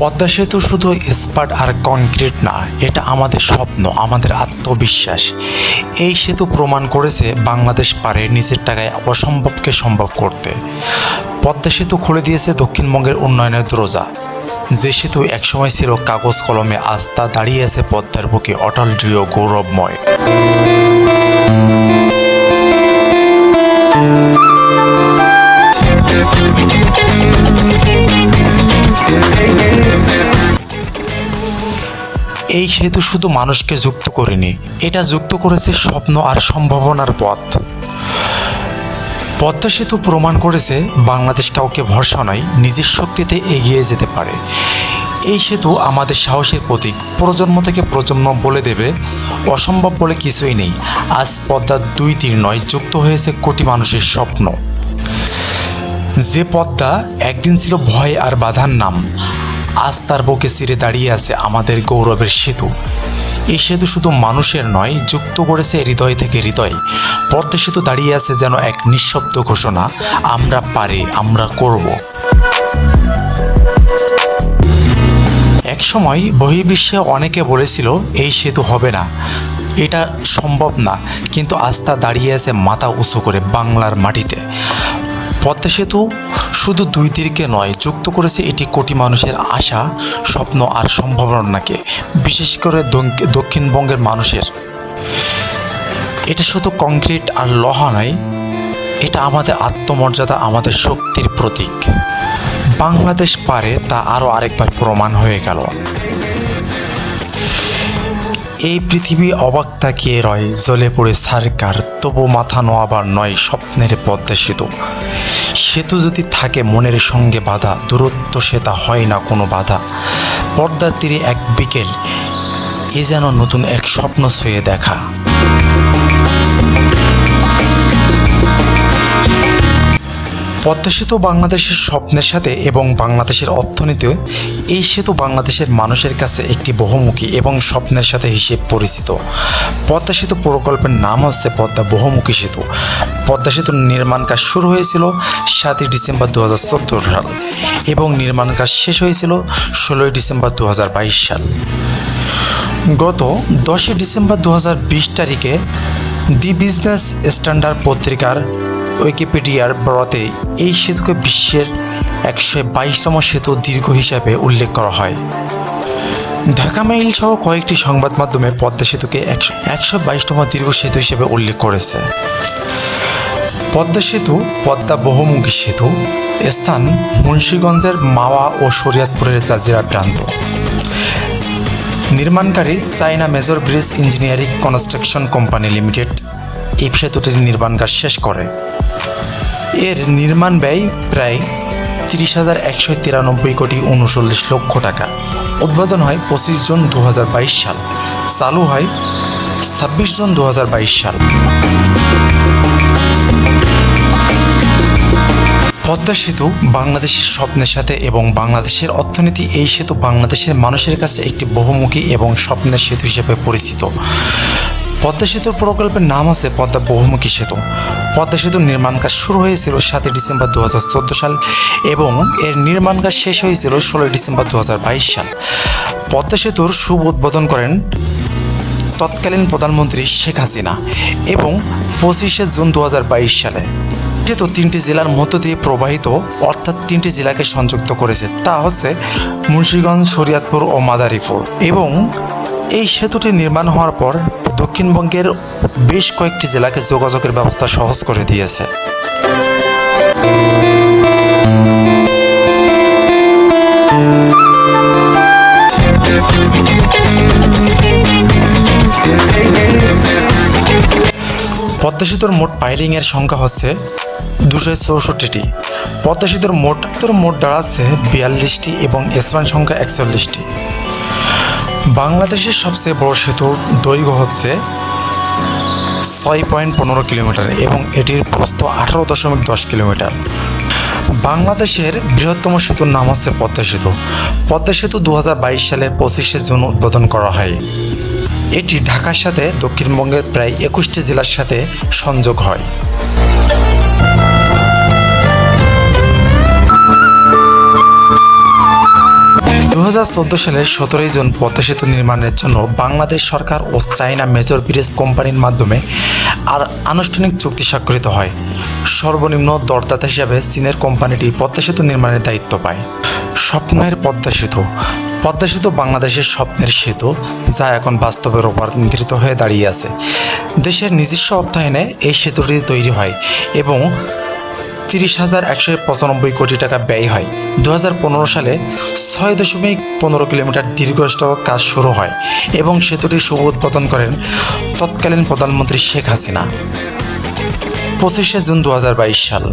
পদ্মা সেতু শুধু স্পাট আর কনক্রিট না, এটা আমাদের স্বপ্ন, আমাদের আত্মবিশ্বাস। এই সেতু প্রমাণ করেছে বাংলাদেশ পারে নিজের টাকায় অসম্ভবকে সম্ভব করতে। পদ্মা সেতু খুলে দিয়েছে দক্ষিণবঙ্গের উন্নয়নের দরজা। যে সেতু একসময় ছিল কাগজ কলমে আস্থা দাঁড়িয়ে আছে পদ্মার বুকে অটল, দৃঢ়, গৌরবময়। এই সেতু শুধু মানুষকে যুক্ত করেনি, এটা যুক্ত করেছে স্বপ্ন আর সম্ভাবনার পথ। পদ্মা সেতু প্রমাণ করেছে বাংলাদেশ কাউকে ভরসা নয়, নিজের শক্তিতে এগিয়ে যেতে পারে। এই সেতু আমাদের সাহসের প্রতীক, প্রজন্ম থেকে প্রজন্ম বলে দেবে, অসম্ভব বলে কিছুই নেই। আজ পদ্মার দুই তীর নয়, যুক্ত হয়েছে কোটি মানুষের স্বপ্ন। যে পদ্মা একদিন ছিল ভয় আর বাধার নাম আজ তার বুকে চিরে দাঁড়িয়ে আছে আমাদের গৌরবের সেতু। এই সেতু শুধু মানুষের নয়, যুক্ত করেছে হৃদয় থেকে হৃদয়। পদ্মা সেতু দাঁড়িয়ে আছে যেন এক নিঃশব্দ ঘোষণা, আমরা পারি, আমরা করব। এক সময় বহির্বিশ্বে অনেকে বলেছিল, এই সেতু হবে না। এটা সম্ভব না। কিন্তু আস্থা দাঁড়িয়ে আছে মাথা উঁচু করে বাংলার মাটিতে। পদ্মা সেতু শুধু দুই তীরকে নয়, যুক্ত করেছে এটি কোটি মানুষের আশা, স্বপ্ন আর সম্ভাবনাকে, বিশেষ করে দক্ষিণবঙ্গের মানুষের। এটা শুধু কংক্রিট আর লোহা নয়, এটা আমাদের আত্মমর্যাদা, আমাদের শক্তির প্রতীক। বাংলাদেশ পারে তা আরও আরেকবার প্রমাণ হয়ে গেল। এই পৃথিবী অবাক তাকিয়ে রয়, জ্বলে পড়ে সারকার, তবু মাথা নোয়াবার নয়, স্বপ্নের পদ্মা সেতু। সেতু যদি থাকে, মনের সঙ্গে বাধা, দূরত্ব সেটা হয় না কোনো বাধা। পর্দার তীরে এক বিকেল, এ যেন নতুন এক স্বপ্ন ছুঁয়ে দেখা। পদ্মা সেতু বাংলাদেশের স্বপ্নের সাথে এবং বাংলাদেশের অর্থনীতিতে এই সেতু বাংলাদেশের মানুষের কাছে একটি বহুমুখী এবং স্বপ্নের সাথে হিসেব পরিচিত। পদ্মা সেতু প্রকল্পের নাম হচ্ছে পদ্মা বহুমুখী সেতু। পদ্মা সেতুর নির্মাণ কাজ শুরু হয়েছিল সাতই ডিসেম্বর দু হাজার সাল এবং নির্মাণ কাজ শেষ হয়েছিল ষোলোই ডিসেম্বর দু হাজার বাইশ সাল। গত দশই ডিসেম্বর দু হাজার বিশ তারিখে দি বিজনেস স্ট্যান্ডার্ড পত্রিকার উইকিপিডিয়ার বরাতে এই সেতুকে বিশ্বের একশো বাইশতম সেতু দীর্ঘ হিসাবে উল্লেখ করা হয়। ঢাকা মেইল সহ কয়েকটি সংবাদ মাধ্যমে পদ্মা সেতুকে একশো একশো বাইশতম দীর্ঘ সেতু হিসেবে উল্লেখ করেছে। পদ্মা সেতু, পদ্মা বহুমুখী সেতু, স্থান মুন্সীগঞ্জের মাওয়া ও শরিয়াতপুরের জাজিরা প্রান্ত। নির্মাণকারী China Major Bridge Engineering Construction Company Limited. এই সেতুটির নির্মাণ কাজ শেষ করে। এর নির্মাণ ব্যয় প্রায় তিরিশ হাজার একশো তিরানব্বই কোটি উনচল্লিশ লক্ষ টাকা। উদ্বোধন হয় পঁচিশ জুন দু সাল। চালু হয় ছাব্বিশ জুন দু সাল। পদ্মা সেতু বাংলাদেশের স্বপ্নের সাথে এবং বাংলাদেশের অর্থনীতি, এই সেতু বাংলাদেশের মানুষের কাছে একটি বহুমুখী এবং স্বপ্নের সেতু হিসেবে পরিচিত। পদ্মা সেতুর প্রকল্পের নাম আছে পদ্মা বহুমুখী সেতু। পদ্মা সেতুর নির্মাণ কাজ শুরু হয়েছিল সাতই ডিসেম্বর দু হাজার চোদ্দ সাল এবং এর নির্মাণ কাজ শেষ হয়েছিল ষোলোই ডিসেম্বর দু হাজার বাইশ সাল। পদ্মা সেতুর শুভ উদ্বোধন করেন তৎকালীন প্রধানমন্ত্রী শেখ হাসিনা এবং পঁচিশে জুন দু হাজার বাইশ সালে। সেতু তিনটি জেলার মধ্য দিয়ে প্রবাহিত, অর্থাৎ তিনটি জেলাকে সংযুক্ত করেছে। তা হচ্ছে মুন্সিগঞ্জ, শরিয়াতপুর ও মাদারীপুর। এবং এই সেতুটি নির্মাণ হওয়ার পর দক্ষিণবঙ্গের বেশ কয়েকটি জেলাকে যোগাযোগের ব্যবস্থা সহজ করে দিয়েছে। পদ্মা সেতুর মোট পাইলিংয়ের সংখ্যা হচ্ছে দুশো চৌষট্টিটি। পদ্মা সেতুর মোট মোট দাঁড়াচ্ছে বিয়াল্লিশটি এবং স্পান সংখ্যা একচল্লিশটি। বাংলাদেশের সবচেয়ে বড় সেতুর দৈর্ঘ্য হচ্ছে ছয় পয়েন্ট পনেরো কিলোমিটার এবং এটির প্রস্থ আঠারো দশমিক দশ কিলোমিটার। বাংলাদেশের বৃহত্তম সেতুর নাম হচ্ছে পদ্মা সেতু। পদ্মা সেতু দু হাজার বাইশ সালের পঁচিশে জুন উদ্বোধন করা হয়। এটি ঢাকার সাথে দক্ষিণবঙ্গের প্রায় একুশটি জেলার সাথে সংযোগ হয়। দু হাজার চোদ্দ সালের সতেরোই জুন পদ্মা সেতু নির্মাণের জন্য বাংলাদেশ সরকার ও চায়না মেজর ব্রিজ কোম্পানির মাধ্যমে আর আনুষ্ঠানিক চুক্তি স্বাক্ষরিত হয়। সর্বনিম্ন দরদাতা হিসাবে চীনের কোম্পানিটি পদ্মা সেতু নির্মাণের দায়িত্ব পায়। স্বপ্নের পদ্মা সেতু পদ্মা সেতু বাংলাদেশের স্বপ্নের সেতু, যা এখন বাস্তবের বাস্তবে রূপান্তরিত হয়ে দাঁড়িয়ে আছে। দেশের নিজস্ব অর্থায়নে এই সেতুটি তৈরি হয় এবং তিরিশ হাজার একশো পঁচানব্বই কোটি টাকা ব্যয় হয়। দু পনেরো সালে ছয় দশমিক পনেরো কিলোমিটার দীর্ঘস্থ কাজ শুরু হয় এবং সেতুটির শুভ উদ্বোধন করেন তৎকালীন প্রধানমন্ত্রী শেখ হাসিনা। পঁচিশে জুন দু হাজার বাইশ সাল।